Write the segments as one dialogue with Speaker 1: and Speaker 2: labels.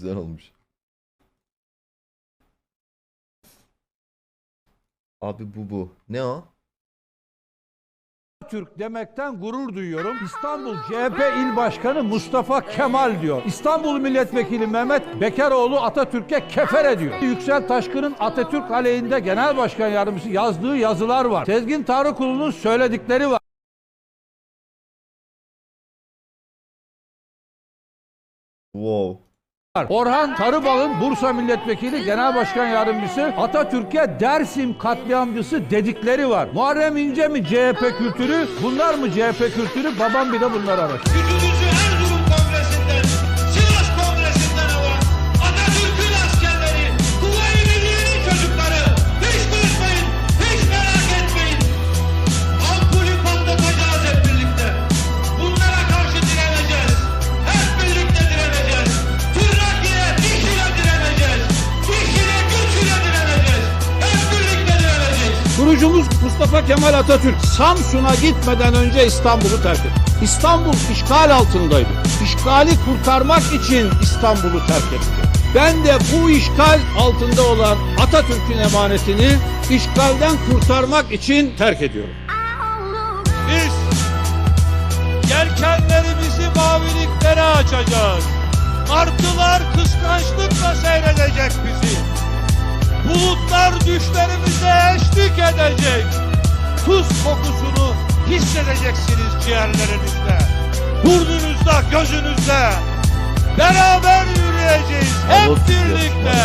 Speaker 1: Güzel olmuş. Abi bu bu. Ne o?
Speaker 2: Türk demekten gurur duyuyorum. İstanbul CHP İl Başkanı Mustafa Kemal diyor. İstanbul Milletvekili Mehmet Bekaroğlu Atatürk'e kefer ediyor. Yüksel Taşkın'ın Atatürk aleyhinde Genel Başkan Yardımcısı yazdığı yazılar var. Sezgin Tarıkulu'nun söyledikleri var.
Speaker 1: Wow.
Speaker 2: Orhan Sarıbal'ın Bursa Milletvekili Genel Başkan Yardımcısı Atatürk'e Dersim katliamcısı dedikleri var. Muharrem İnce mi CHP kültürü, bunlar mı CHP kültürü? Babam bir de bunları araştırıyor.
Speaker 3: Kurucumuz Mustafa Kemal Atatürk Samsun'a gitmeden önce İstanbul'u terk etti. İstanbul işgal altındaydı. İşgali kurtarmak için İstanbul'u terk etti. Ben de bu işgal altında olan Atatürk'ün emanetini işgalden kurtarmak için terk ediyorum.
Speaker 4: Biz yelkenlerimizi maviliklere açacağız. Martılar kıskançlıkla seyredecek bizi. Bulutlar düşlerimize eşlik edecek. Tuz kokusunu hissedeceksiniz ciğerlerinizde. Burnunuzda, gözünüzde. Beraber yürüyeceğiz hep birlikte.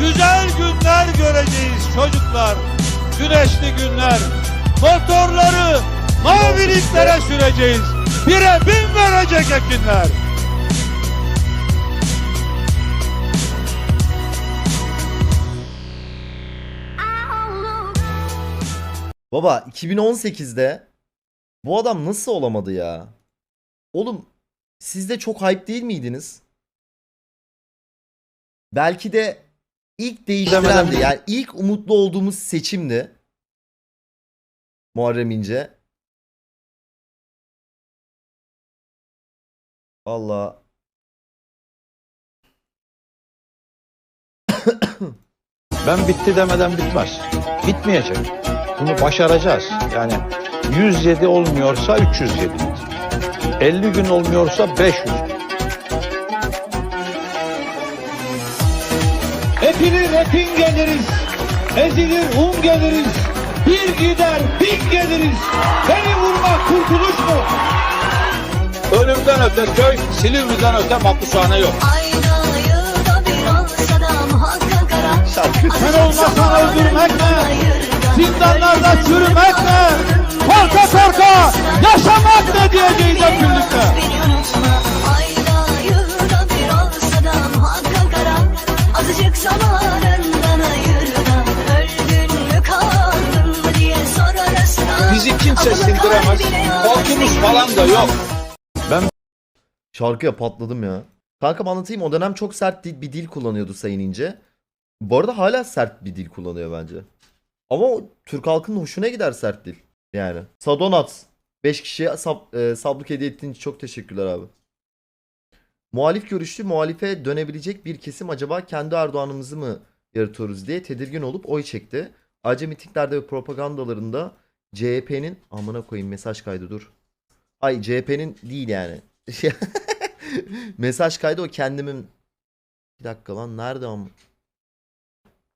Speaker 4: Güzel günler göreceğiz çocuklar. Güneşli günler. Motorları maviliklere süreceğiz. Bire bin verecek ekinler.
Speaker 1: Baba 2018'de bu adam nasıl olamadı ya? Oğlum siz de çok hype değil miydiniz? Belki de ilk değiştirendi. Yani ilk umutlu olduğumuz seçimdi. Muharrem İnce. Allah.
Speaker 5: Ben bitti demeden bitmez. Bitmeyecek. Bunu başaracağız. Yani 107 olmuyorsa 307. 50 gün olmuyorsa 500 gün.
Speaker 4: Epilir epin geliriz. Ezilir un geliriz. Bir gider bin geliriz. Beni vurmak kurtuluş mu?
Speaker 5: Ölümden öte köy, Silivri'den öte mapushane yok.
Speaker 6: Ara.
Speaker 4: Sen olmasan öldürmek ne? Zindanlarda çürümek ne? Korka korka yaşamak ne diyeceğiz hep birlikte.
Speaker 6: Azıcık zamanından. Öldün mü kaldın mı diye.
Speaker 5: Bizi kimse sindiremez. Korkumuz falan da yok.
Speaker 1: Şarkıya patladım ya. Kankam anlatayım o dönem çok sert bir dil kullanıyordu Sayın İnce. Bu arada hala sert bir dil kullanıyor bence. Ama Türk halkının hoşuna gider sert dil. Yani. Sadonat. 5 kişiye sab, e, sabluk hediye ettiğin için çok teşekkürler abi. Muhalif görüşlü muhalife dönebilecek bir kesim acaba kendi Erdoğan'ımızı mı yaratıyoruz diye tedirgin olup oy çekti. Ayrıca mitinglerde ve propagandalarında CHP'nin amına koyayım mesaj kaydı dur. Ay CHP'nin değil yani. Mesaj kaydı o kendimin. Bir dakika lan nerede ama?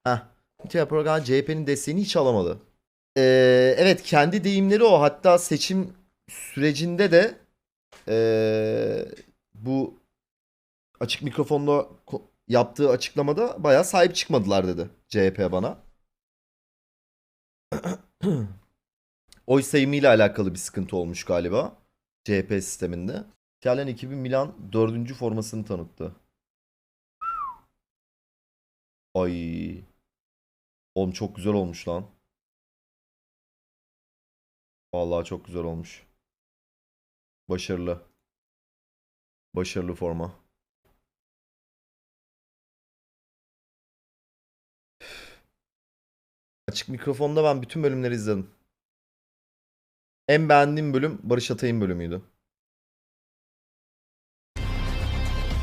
Speaker 1: Heh. Bütün program CHP'nin desteğini hiç alamadı. Ee, evet kendi deyimleri o. Hatta seçim sürecinde de ee, bu açık mikrofonla yaptığı açıklamada bayağı sahip çıkmadılar dedi CHP bana. Oy sayımıyla alakalı bir sıkıntı olmuş galiba. CHP sisteminde. İtalyan ekibi Milan dördüncü formasını tanıttı. Ay. Oğlum çok güzel olmuş lan. Vallahi çok güzel olmuş. Başarılı. Başarılı forma. Açık mikrofonda ben bütün bölümleri izledim. En beğendiğim bölüm Barış Atay'ın bölümüydü.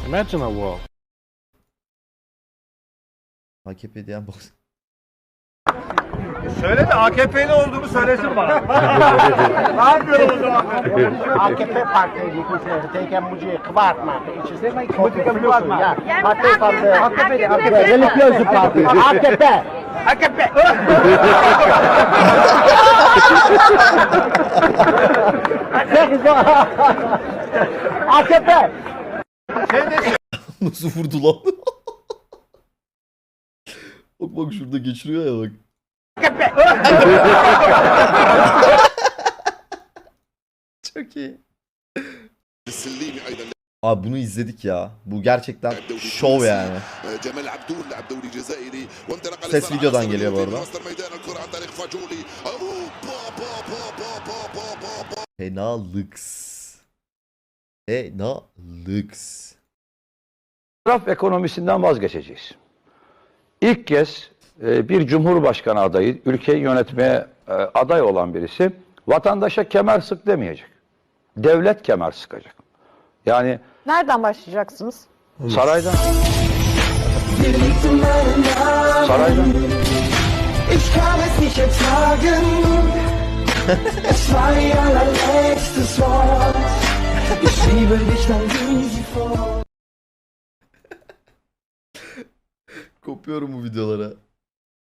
Speaker 7: Imagine a world
Speaker 1: AKP diyen boks.
Speaker 4: Söyle de AKP'li olduğumu söylesin bana. ne yapıyorum o zaman?
Speaker 7: AKP Partei di cui teken muci kvar ma sistema kvar ma AKP AKP religioso Partei AKP AKP AKP
Speaker 1: Nasıl vurdu lan? bak bak şurada geçiriyor ya bak. Çok iyi. Abi bunu izledik ya. Bu gerçekten şov yani. Ses videodan geliyor bu arada. Fenalıks. Fenalıks.
Speaker 5: Taraf ekonomisinden vazgeçeceğiz. İlk kez e, bir cumhurbaşkanı adayı, ülkeyi yönetmeye e, aday olan birisi vatandaşa kemer sık demeyecek. Devlet kemer sıkacak. Yani
Speaker 8: Nereden başlayacaksınız?
Speaker 5: saraydan. Saraydan.
Speaker 9: Ich kann es nicht ertragen. Es war ja dein letztes Wort. Ich liebe dich, dann ging sie fort.
Speaker 1: Kopuyorum bu videolara.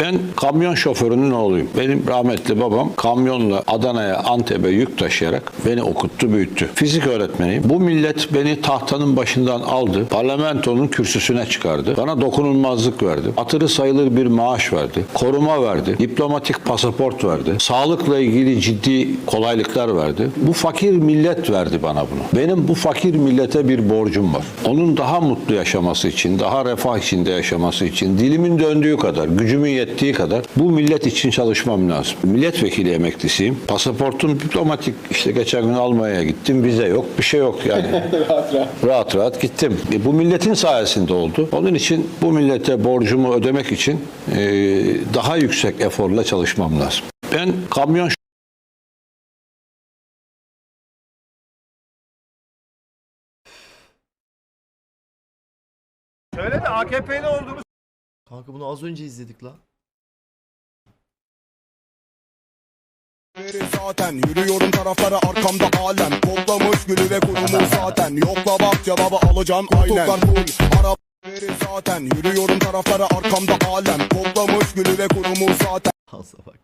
Speaker 5: Ben kamyon şoförünün oğluyum. Benim rahmetli babam kamyonla Adana'ya, Antep'e yük taşıyarak beni okuttu, büyüttü. Fizik öğretmeniyim. Bu millet beni tahtanın başından aldı. Parlamentonun kürsüsüne çıkardı. Bana dokunulmazlık verdi. Hatırı sayılır bir maaş verdi. Koruma verdi. Diplomatik pasaport verdi. Sağlıkla ilgili ciddi kolaylıklar verdi. Bu fakir millet verdi bana bunu. Benim bu fakir millete bir borcum var. Onun daha mutlu yaşaması için, daha refah içinde yaşaması için dilimin döndüğü kadar, gücümün yettiği kadar bu millet için çalışmam lazım. Milletvekili emeklisiyim. Pasaportum diplomatik. İşte geçen gün Almanya'ya gittim. Vize yok, bir şey yok yani. rahat rahat gittim. E, bu milletin sayesinde oldu. Onun için bu millete borcumu ödemek için e, daha yüksek eforla çalışmam lazım. Ben kamyon
Speaker 4: Söyle de AKP'li olduğunu
Speaker 1: Kanka bunu az önce izledik la.
Speaker 10: Zaten Yürüyorum taraflara arkamda alem Toplamış gülü ve kurumu zaten Yokla bak cevabı alacağım aynen full Arap zaten Yürüyorum taraflara arkamda alem Toplamış gülü ve kurumu zaten
Speaker 1: Hansa bak.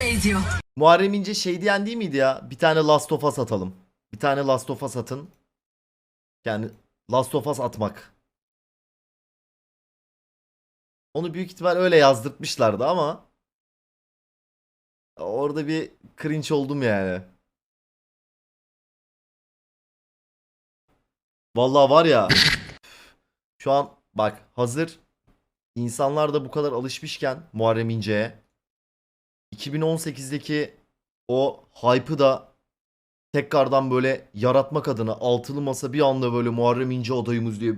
Speaker 6: ediyor.
Speaker 1: Muharrem İnce şey diyen değil miydi ya? Bir tane Last of Us atalım. Bir tane Last of Us atın. Yani Last of Us atmak. Onu büyük ihtimal öyle yazdırtmışlardı ama orada bir cringe oldum yani. Vallahi var ya şu an bak hazır insanlar da bu kadar alışmışken Muharrem İnce'ye 2018'deki o hype'ı da tekrardan böyle yaratmak adına altılı masa bir anda böyle Muharrem İnce adayımız diye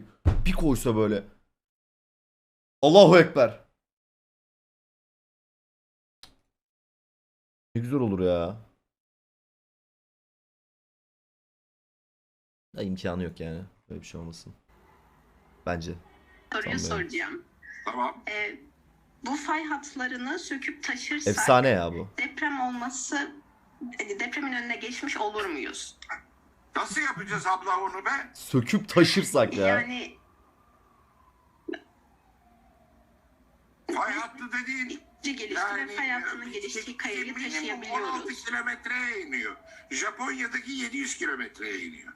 Speaker 1: bir koysa böyle. Allahu Ekber. Ne güzel olur ya. Ya imkanı yok yani. Böyle bir şey olmasın. Bence.
Speaker 11: Soruyu
Speaker 1: Sanmıyorum.
Speaker 11: soracağım.
Speaker 12: Tamam
Speaker 11: Ee, bu fay hatlarını söküp taşırsak
Speaker 1: Efsane ya bu.
Speaker 11: deprem olması hani depremin önüne geçmiş olur muyuz?
Speaker 12: Nasıl yapacağız abla onu be?
Speaker 1: Söküp taşırsak ya.
Speaker 11: Yani
Speaker 12: Hattı dediğin
Speaker 11: gelişti ve fay hattının geliştiği kayayı
Speaker 12: minimum 16
Speaker 11: taşıyabiliyoruz.
Speaker 12: kilometreye iniyor. Japonya'daki 700 kilometreye iniyor.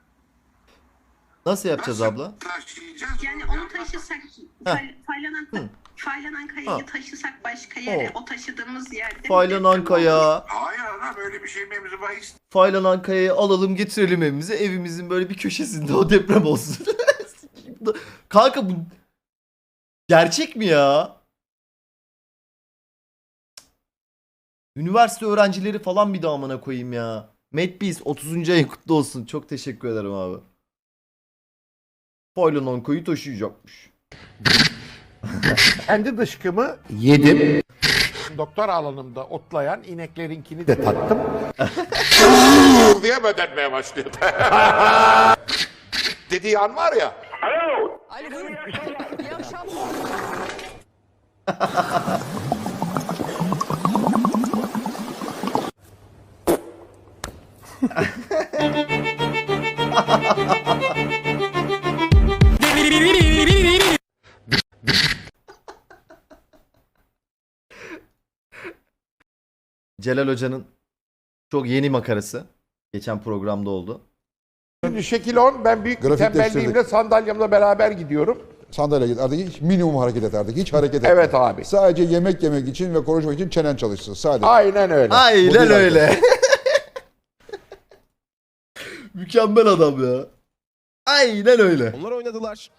Speaker 1: Nasıl yapacağız
Speaker 12: Nasıl
Speaker 1: abla?
Speaker 12: Taşıyacağız.
Speaker 11: Yani onu taşısak fay- faylanan
Speaker 1: Hı.
Speaker 11: faylanan kayayı
Speaker 1: Ha.
Speaker 11: taşısak başka yere
Speaker 1: O.
Speaker 11: o taşıdığımız yerde
Speaker 1: Faylanan kaya.
Speaker 12: Hayır ana böyle bir şey mevzu bahis.
Speaker 1: Faylanan kayayı alalım getirelim evimize. Evimizin böyle bir köşesinde o deprem olsun. Kanka bu gerçek mi ya? Üniversite öğrencileri falan bir de amına koyayım ya. Medbees 30. ayın kutlu olsun. Çok teşekkür ederim abi. Faylanan kayayı taşıyacakmış.
Speaker 7: Kendi dışkımı yedim.
Speaker 13: doktora alanımda otlayan ineklerinkini de tattım.
Speaker 12: diye mi ödenmeye başlıyor? Dediği an var ya.
Speaker 1: Celal Hoca'nın çok yeni makarası. Geçen programda oldu.
Speaker 13: Şimdi şekil 10 ben büyük bir tembelliğimle sandalyemle beraber gidiyorum.
Speaker 14: Sandalye giderdik. Hiç minimum hareket ederdik. Hiç hareket etme.
Speaker 13: Evet abi.
Speaker 14: Sadece yemek yemek için ve konuşmak için çenen çalışsın. Sadece.
Speaker 13: Aynen öyle.
Speaker 1: Aynen
Speaker 14: değil
Speaker 1: öyle. Mükemmel adam ya. Aynen öyle.
Speaker 12: Onlar oynadılar.